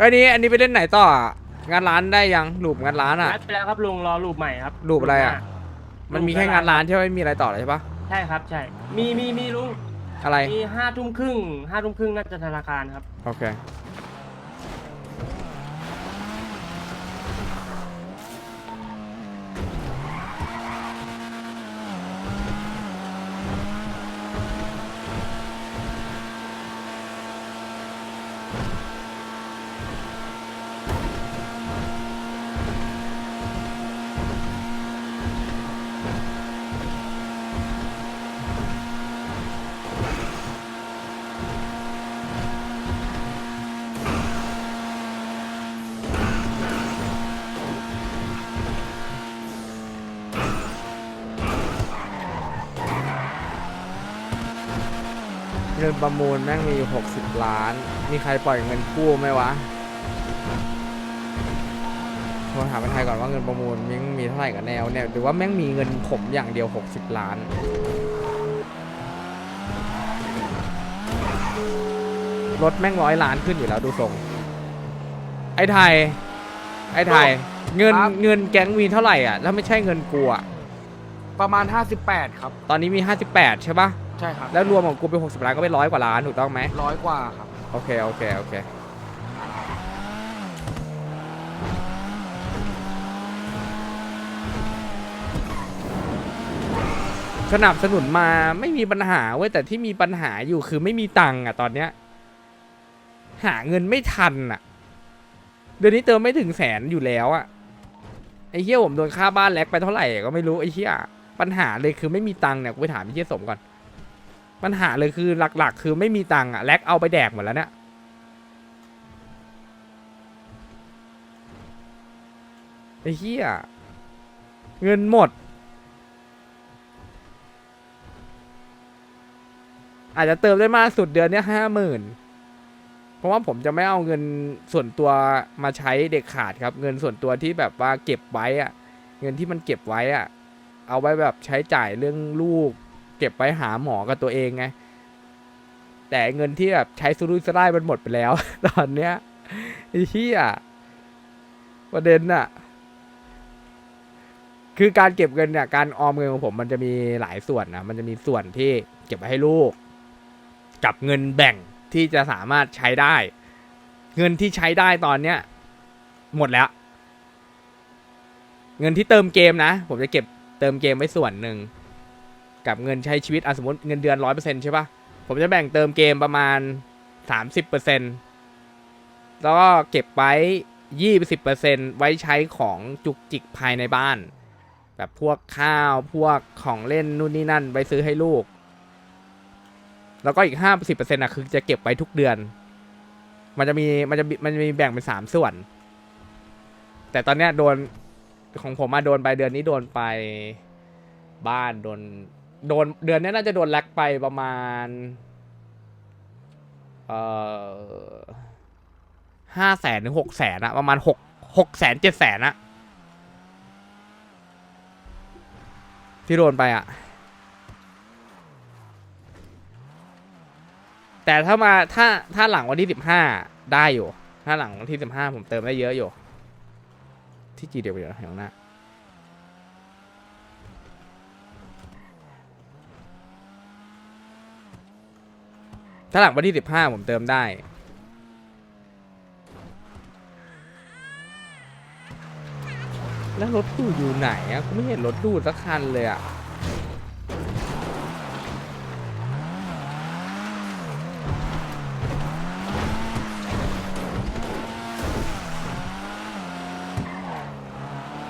อันนี้อันนี้ไปเล่นไหนต่ออะงานร้านได้ยังลูปงานร้านอะ นัดไปแล้วครับลุงรอรูปใหม่ครับรูปอะไรอะ หน้ามันมีแค่งานร้านใช่ไหมไม่มีอะไรต่อเลยใช่ปะใช่ครับใช่ มีมีมีลุงอะไรมีห้าทุ่มครึ่งห้าทุ่มครึ่งน่าจะธนาคารครับโอเค งินประมูลแม่งมีอยู่60 ล้าน มีใครปล่อยเงินกู้ไหมวะโทรถามประไทยก่อนว่าเงินประมูลยังมีเท่าไหร่กันแนวเนี่ยหรือว่าแม่งมีเงินผมอย่างเดียว 60 ล้านรถแม่งร้อยล้านขึ้นอยู่แล้วดูทรง ไอ้ไทย ไอ้ไทย เงินครับ เงินแก๊งมีเท่าไหร่อะ แล้วไม่ใช่เงินกูอะ ประมาณ 58 ครับ ตอนนี้มี 58 ใช่ปะ ใช่ครับแล้วรวมของกูเป็น60ล้านก็เป็นร้อยกว่าล้านถูกต้องไหมร้อยกว่าครับ โอเคโอเคโอเคสนับสนุนมาไม่มีปัญหาเว้ยแต่ที่มีปัญหาอยู่คือไม่มีตังค์อะตอนเนี้ย หาเงินไม่ทันอะ เดือนนี้เติมไม่ถึงแสนอยู่แล้วอะไอ้เหี้ยผมโดนค่าบ้านแลกไปเท่าไหร่ก็ไม่รู้ไอ้เหี้ยปัญหาเลยคือไม่มีตังค์เนี่ยกูไปถามไอ้เหี้ยสมก่อน ปัญหาเลยคือหลักๆ คือไม่มีตังค์อะแลกเอาไปแดกหมดแล้วเนี่ยไอ้เหี้ยเงินหมด อาจจะเติมได้มากสุดเดือนเนี้ยห้าหมื่นเพราะว่าผมจะไม่เอาเงินส่วนตัวมาใช้เด็กขาดครับ เงินส่วนตัวที่แบบว่าเก็บไว้อะเงินที่มันเก็บไว้อะเอาไว้แบบใช้จ่ายเรื่องลูก เก็บไว้หาหมอกับตัวเองไง แต่เงินที่แบบใช้สุรุ่ยสุร่ายมันหมดไปแล้ว ตอนเนี้ยไอ้ที่อะประเด็นอะคือการเก็บเงินเนี่ยการออมเงินของผมมันจะมีหลายส่วนนะมันจะมีส่วนที่เก็บไว้ให้ลูก กับเงินแบ่งที่จะสามารถใช้ได้ เงินที่ใช้ได้ตอนเนี้ย หมดแล้ว เงินที่เติมเกมนะ ผมจะเก็บเติมเกมไว้ส่วนหนึ่ง กับเงินใช้ชีวิตอะสมมติเงินเดือนร้อยเปอร์เซ็นต์ใช่ปะผมจะแบ่งเติมเกมประมาณสามสิบเปอร์เซ็นต์แล้วก็เก็บไว้ยี่สิบเปอร์เซ็นต์ไว้ใช้ของจุกจิกภายในบ้าน แบบพวกข้าวพวกของเล่นนู่นนี่นั่นไว้ซื้อให้ลูก แล้วก็อีกห้าสิบเปอร์เซ็นต์อะคือจะเก็บไว้ทุกเดือน มันจะมีมันจะมันจะมีแบ่งเป็นสามส่วน แต่ตอนเนี้ยโดนของผมมาโดนไปเดือนนี้โดนไปบ้านโดน โดนเดือนนี้น่าจะโดนแลกไปประมาณเอ่อห้าแสนถึงหกแสนอะประมาณหกหกแสนเจ็ดแสนอะที่โดนไปอะแต่ถ้ามาถ้าถ้าหลังวันที่สิบห้าได้อยู่ ถ้าหลังวันที่สิบห้าผมเติมได้เยอะอยู่ ที่จีเดียวเดียวนะอย่างหน้า ถ้าหลังวันที่สิบห้าผมเติมได้ แล้วรถตู้อยู่ไหนอะกูไม่เห็นรถตู้สักคันเลยอะ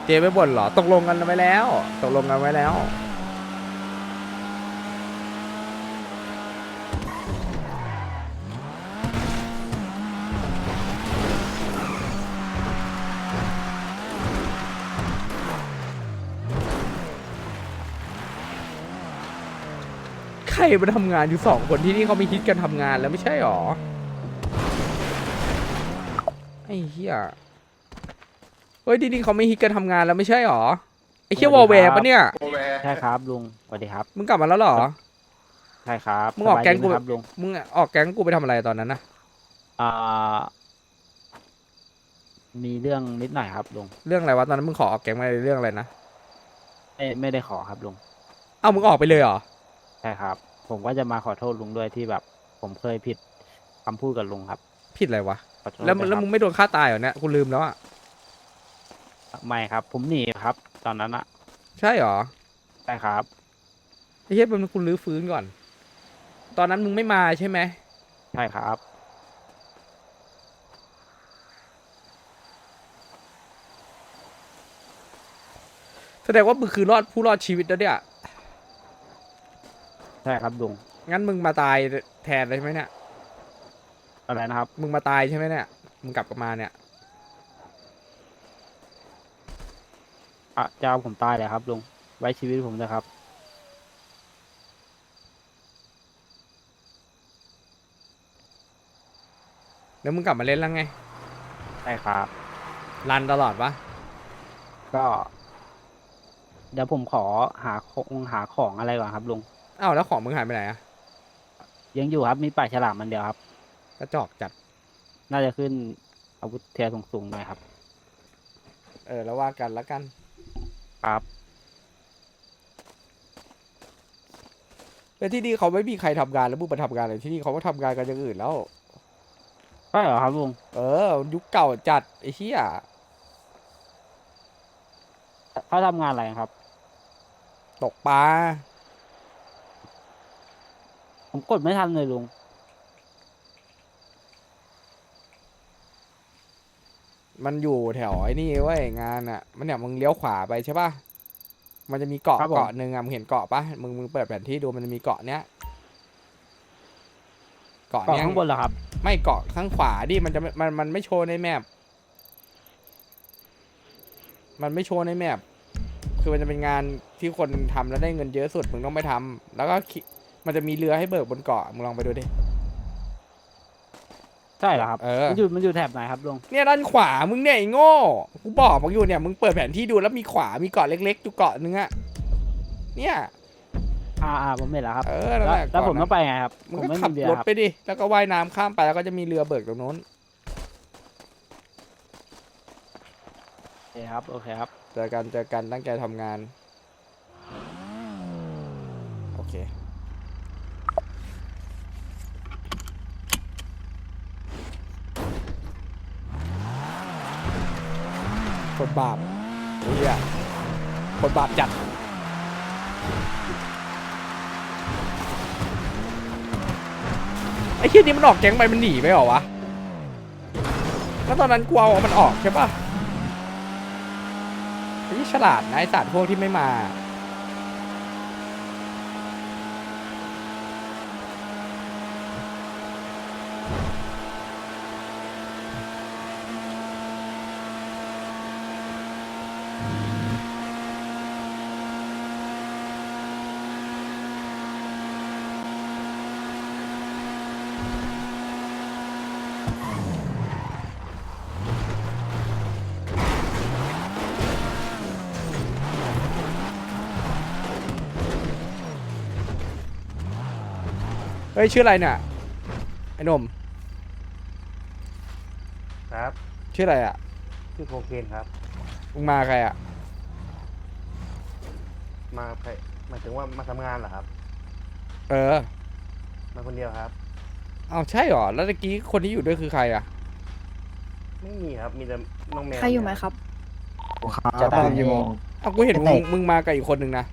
เจไม่บ่นเหรอ ตกลงกันไว้แล้ว ตกลงกันไว้แล้ว รมาทำงานอยู่สองคนที่นี่เขาไม่ฮิตกันทำงานแล้วไม่ใช่หรอ ไอ้เหี้ย เฮ้ยที่นี่เขาไม่ฮิตกันทำงานแล้วไม่ใช่หรอ ไอ้เหี้ยวอลแวร์ปะเนี่ยใช่ครับลุงสวัสดีครับมึงกลับมาแล้วเหรอ ใช่ครับมึงออกแก๊งกูสบายดีไหครับลุงมึงออกแก๊งกูไปทำอะไรตอนนั้นนะอ่ามีเรื่องนิดหน่อยครับลุงเรื่องอะไรวะตอนนั้นมึงขอออกแก๊งมาเรื่องอะไรนะ ไม่ไม่ได้ขอครับลุงเอ้ามึงออกไปเลยเหรอ ใช่ครับ ผมก็จะมาขอโทษลุงด้วยที่แบบ ผมเคยผิดคำพูดกับลุงครับผิดอะไรวะ ขอโทษแล้วมึงด้วยแล้วครับมึงไม่โดนฆ่าตายเหรอเนี่ยกูลืมแล้วอะไม่ครับ ผมหนีครับ ตอนนั้นอะใช่เหรอใช่ครับ ไอ้เหี้ยมันกูลื้อฟื้นก่อน ตอนนั้นมึงไม่มาใช่ไหมใช่ครับ แสดงว่ามึงคือรอดผู้รอดชีวิตแล้วเนี่ย ใช่ครับลุงงั้นมึงมาตายแทนเลยใช่ไหมเนี่ย อะไรนะครับ มึงมาตายใช่ไหมเนี่ย มึงกลับมาเนี่ยอะจะเอาผมตายเลยครับลุง ไว้ชีวิตผมนะครับ แล้วมึงกลับมาเล่นแล้วไง ใช่ครับ รันตลอดปะก็ เดี๋ยวผมขอหาของหาของอะไรก่อนครับลุง อ้าวแล้วของมึงหายไปไหนอะยังอยู่ครับมีป่าฉลามมันเดียวครับ กระจอกจัด น่าจะขึ้นอาวุธเทียร์สูงๆหน่อยครับ เออแล้วว่ากันแล้วกัน ครับ แต่ที่นี่เขาไม่มีใครทำงานแล้วมึงไปทำงานเลยที่นี่เขาก็ทำงานกันอย่างอื่นแล้ว ใช่เหรอครับลุงเออ ยุคเก่าจัดไอ้เหี้ยเขาทำงานอะไรครับ ตกปลา ผมกดไม่ทันเลยลุง มันอยู่แถวไอ้นี่เว้ยงานอะ มันเนี่ยมึงเลี้ยวขวาไปใช่ปะมันจะมีเกาะครับผม เกาะหนึ่งอะมึงเห็นเกาะปะมึงมึงเปิดแผนที่ดูมันจะมีเกาะเนี้ย เกาะเกาะเนี้ยข้างบนเหรอครับ ไม่เกาะข้างขวาดิมันจะไม่มันมันไม่โชว์ในแมปมันไม่โชว์ในแมปคือมันจะเป็นงานที่คนทำแล้วได้เงินเยอะสุดมึงต้องไปทำแล้วก็คิ มันจะมีเรือให้เบิกบนเกาะมึงลองไปดูดิ ใช่เหรอครับ เออ มันอยู่มันอยู่แถบไหนครับลุงเนี่ยด้านขวามึงเนี่ยไอ้โง่กูบอกมึงอยู่เนี่ยมึงเปิดแผนที่ดูแล้วมีขวามีเกาะเล็กๆอยู่เกาะนึงอะเนี่ยอ่าอ่าผมเห็นแล้วครับเออนั่นแล้วแหละแล้วผมเกาะต้องไปไงครับมึงผมก็ไม่ขับมีเรือรถครับไปดิแล้วก็ว่ายน้ำข้ามไปแล้วก็จะมีเรือเบิกตรงนู้นโอเคครับโอเคครับเจอกันเจอกันตั้งใจทำงาน โอเค คนบาปเฮียคนบาปจัดไอ้เฮียนี่มันออกแก๊งไปมันหนีไปหรอวะแล้วตอนนั้นกูเอามันออกใช่ปะไอ้ฉลาดนะไอ้สัตว์พวกที่ไม่มา ฮ้ยชื่ออะไรเนี่ยไอ้หนมครับชื่ออะไรอะชื่อโคเคนครับ มึงมาใครอะมาใครหมายถึงว่ามาทำงานเหรอครับ เออมาคนเดียวครับ เอาใช่เหรอแล้วตะกี้คนที่อยู่ด้วยคือใครอะไม่มีครับ มีแต่น้องแมวใครอยู่ไหมครับ จะได้กี่โมง เอากูเห็นมึงมึงมากับอีกคนหนึ่งนะ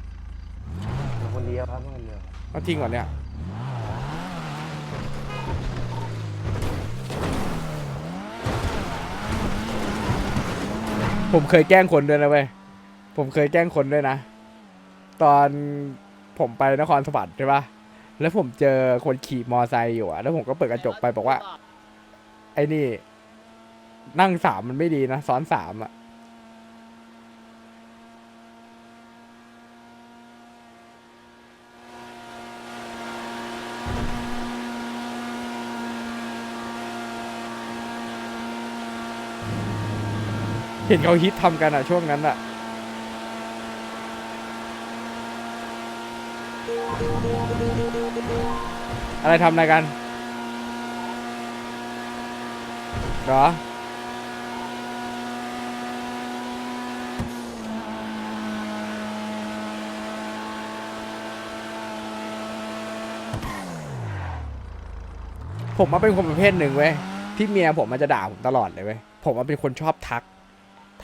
มาคนเดียวครับมาคนเดียวเอาจริงเหรอเนี่ย ผมเคยแกล้งคนด้วยนะเว้ย ผมเคยแกล้งคนด้วยนะ ตอนผมไปนครสวรรค์ใช่ปะแล้วผมเจอคนขี่มอไซค์อยู่อะแล้วผมก็เปิดกระจกไปบอกว่า ไอ้นี่ นั่งสามมันไม่ดีนะ ซ้อนสามอะ ห็นเขาฮิตทำกันอะช่วงนั้นอะอะไรทำอะไรกันเหรอผมมาเป็นคนประเภทหนึ่งเว้ยที่เมียผมมันจะด่าผมตลอดเลยเว้ยผมมาเป็นคนชอบทัก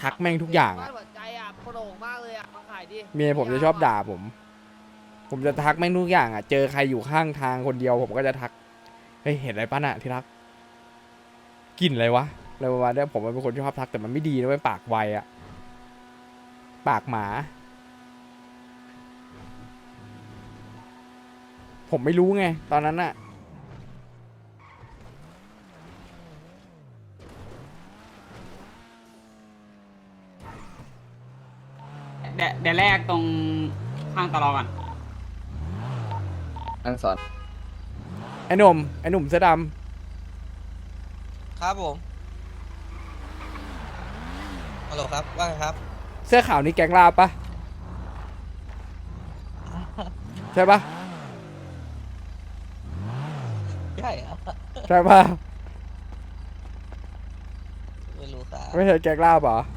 ทักแม่งทุกอย่างอะหัวใจอะโปร่งมากเลยอะมาขายดิเมียผมจะชอบด่าผม ผมจะทักแม่งทุกอย่างอะเจอใครอยู่ข้างทางคนเดียว ผมก็จะทักเฮ้ยเห็นอะไรป้าน่ะที่รักกลิ่นอะไรวะอะไรประมาณเนี้ยผมเป็นคนชอบทักแต่มันไม่ดีนะเว้ยปากไวอะปากหมา ผมไม่รู้ไง ตอนนั้นอะ ดี๋ยวเดี๋ยวแรกตรงข้างตลอก่อน อันสอนไอ้หนุ่มไอ้หนุ่มเสื้อดครับผมฮัลโหลครับ ว่าไงครับำเสื้อขาวนี่แกงลาบปะใช่ปะใช่ครับใช่ปะไม่รู้ครับไม่ใช่แกงลาบเหรอแกงก้อยอะ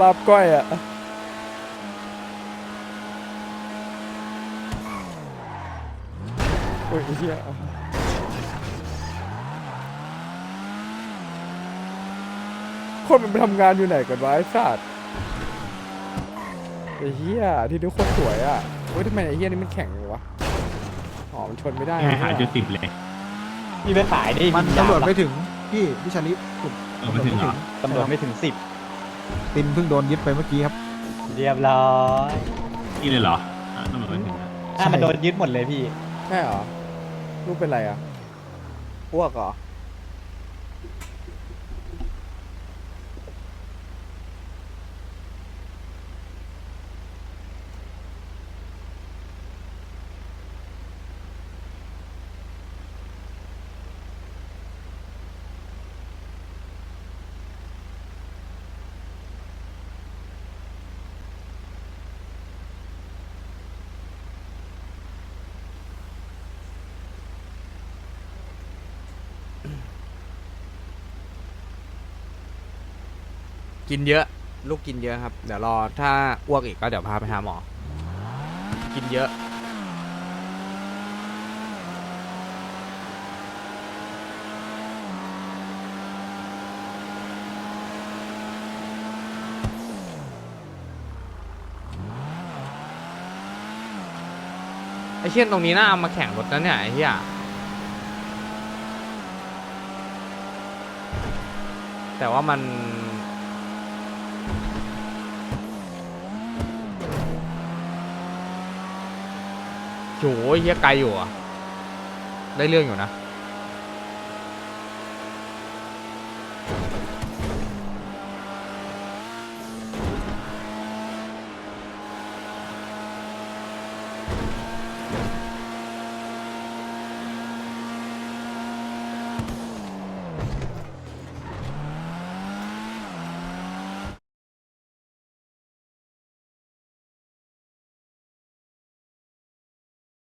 ลาบก้อยอะ คนมันไปทำงานอยู่ไหนกันวะไอ้สัตว์ไอ้เหี้ยที่ทุกคนสวยอะเฮ้ยทำไมไอ้เหี้ยนี่มันแข็งเลยวะอ๋อมันชนไม่ได้หาจุดติดเลยพี่ไปขายดิมันตำรวจไม่ถึงพี่พี่ชาลิเออไม่ถึงเหรอตำรวจไม่ถึงสิบตินเพิ่งโดนยึดไปเมื่อกี้ครับ เรียบร้อยนี่เลยเหรออะต้องบอกไม่ถึงนะถ้ามันโดนยึดหมดเลยพี่ใช่เหรอลูกเป็นไรอะอ้วกเหรอ กินเยอะ ลูกกินเยอะครับ เดี๋ยวรอถ้าอ้วกอีกก็เดี๋ยวพาไปหาหมอ กินเยอะ ไอเช่นตรงนี้น่าเอามาแข่งรถนะเนี่ยไอ้เหี้ยแต่ว่ามัน โหเฮียไกลอยู่อะ ได้เรื่องอยู่นะ